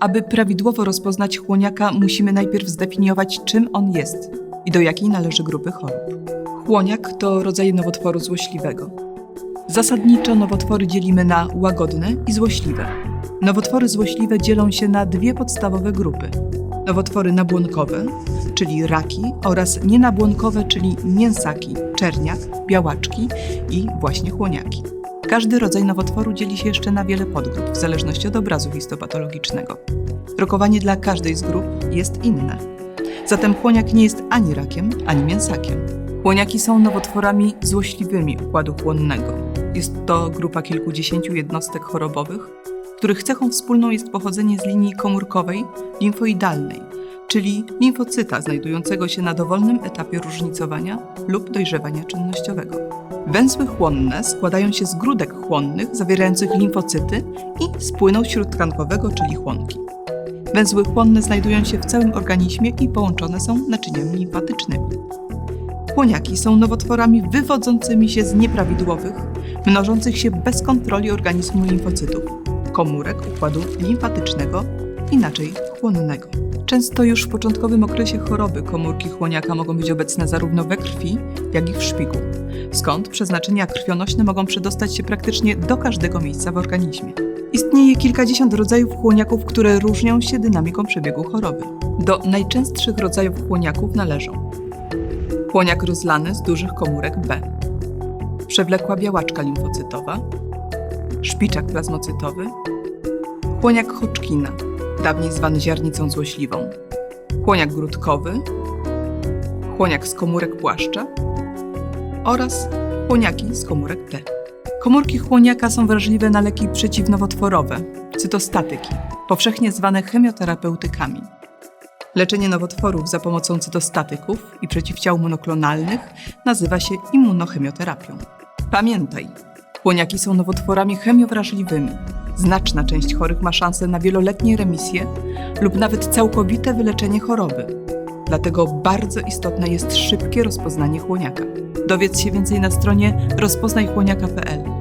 Aby prawidłowo rozpoznać chłoniaka, musimy najpierw zdefiniować, czym on jest i do jakiej należy grupy chorób. Chłoniak to rodzaj nowotworu złośliwego. Zasadniczo nowotwory dzielimy na łagodne i złośliwe. Nowotwory złośliwe dzielą się na dwie podstawowe grupy: nowotwory nabłonkowe, czyli raki, oraz nienabłonkowe, czyli mięsaki, czerniak, białaczki i właśnie chłoniaki. Każdy rodzaj nowotworu dzieli się jeszcze na wiele podgrup, w zależności od obrazu histopatologicznego. Rokowanie dla każdej z grup jest inne. Zatem chłoniak nie jest ani rakiem, ani mięsakiem. Chłoniaki są nowotworami złośliwymi układu chłonnego. Jest to grupa kilkudziesięciu jednostek chorobowych, których cechą wspólną jest pochodzenie z linii komórkowej limfoidalnej, czyli limfocyta znajdującego się na dowolnym etapie różnicowania lub dojrzewania czynnościowego. Węzły chłonne składają się z grudek chłonnych zawierających limfocyty i z płynu śródtkankowego, czyli chłonki. Węzły chłonne znajdują się w całym organizmie i połączone są naczyniami limfatycznymi. Chłoniaki są nowotworami wywodzącymi się z nieprawidłowych, mnożących się bez kontroli organizmu limfocytów, komórek układu limfatycznego, inaczej chłonnego. Często już w początkowym okresie choroby komórki chłoniaka mogą być obecne zarówno we krwi, jak i w szpiku, skąd przeznaczenia krwionośne mogą przedostać się praktycznie do każdego miejsca w organizmie. Istnieje kilkadziesiąt rodzajów chłoniaków, które różnią się dynamiką przebiegu choroby. Do najczęstszych rodzajów chłoniaków należą chłoniak rozlany z dużych komórek B, przewlekła białaczka limfocytowa, szpiczak plazmocytowy, chłoniak Hodgkina, dawniej zwany ziarnicą złośliwą, chłoniak grudkowy, chłoniak z komórek płaszcza oraz chłoniaki z komórek T. Komórki chłoniaka są wrażliwe na leki przeciwnowotworowe, cytostatyki, powszechnie zwane chemioterapeutykami. Leczenie nowotworów za pomocą cytostatyków i przeciwciał monoklonalnych nazywa się immunochemioterapią. Pamiętaj, chłoniaki są nowotworami chemiowrażliwymi. Znaczna część chorych ma szansę na wieloletnie remisje lub nawet całkowite wyleczenie choroby. Dlatego bardzo istotne jest szybkie rozpoznanie chłoniaka. Dowiedz się więcej na stronie rozpoznajchłoniaka.pl.